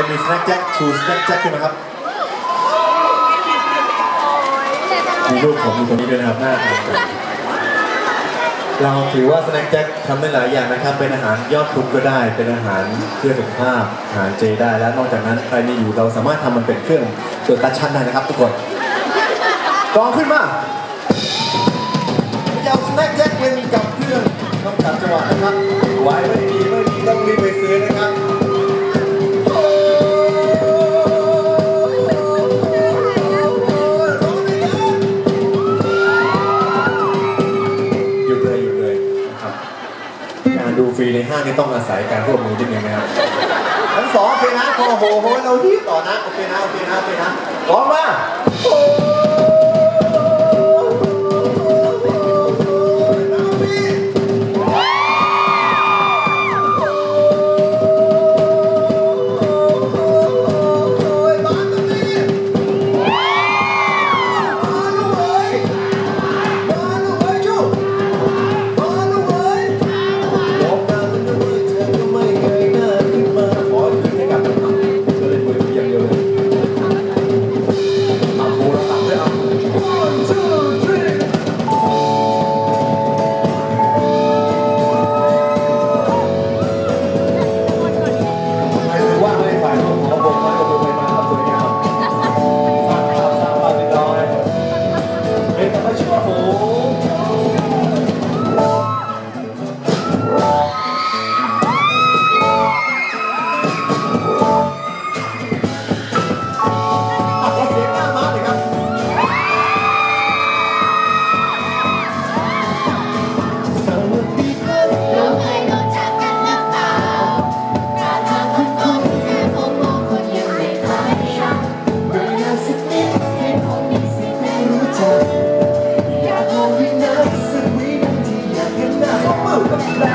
รมีสแน็คแจ็คชูสแน็คแจ็คขึ้นมาครับมีรูปของมีตัวนี้ด้วยนะครับหน้าทานกันเราถือว่าสแน็คแจ็คทำได้หลายอย่างนะครับ เป็นอาหารยอดทุกก็ได้ เป็นอาหารเพื่อสุขภาพอาหารเจได้ และนอกจากนั้นใครมีอยู่เราสามารถทำมันเป็นเครื่องส่วนตัดชั้นได้นะครับ ทุกคนกองขึ้นมาจะเอาสแน็คแจ็คเป็นกับเครื่องกำกับจังหวะนะครับไว้ไม่ดีไม่ดีต้องรีบไปซื้อนะครับ ดูฟรีในห้างนี่ต้องอาศัยการร่วมมือนิดนึงนะครับทั้งสองโอเคนะโอ้โหโหเราที่ต่อนะโอเคนะโอเคนะโอเคนะพร้อมมาโอ้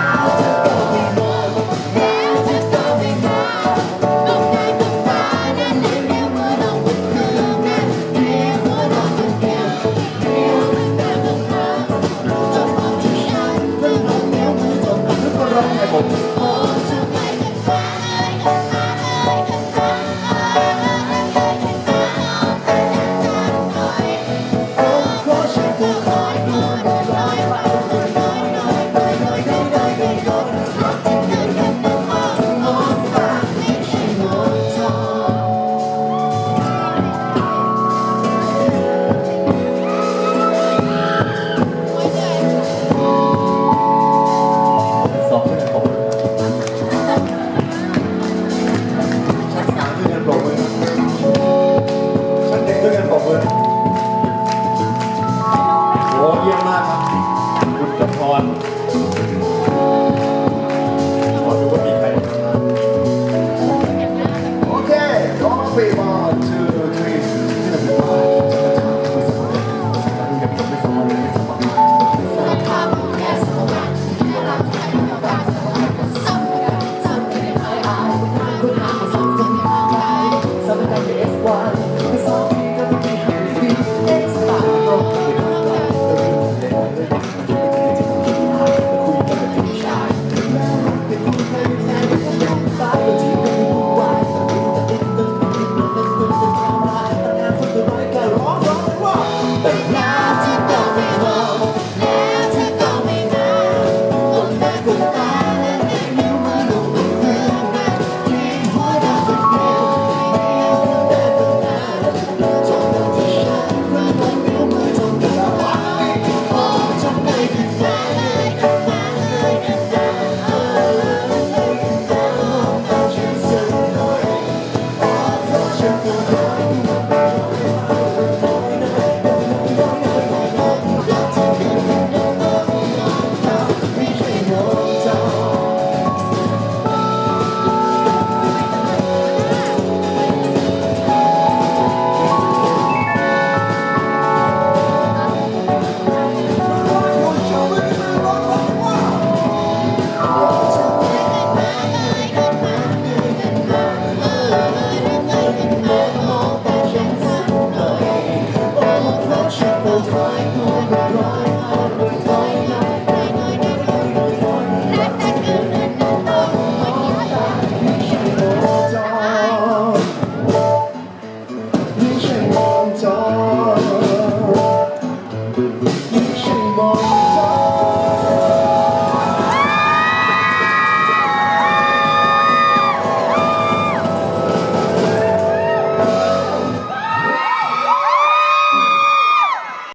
now. 와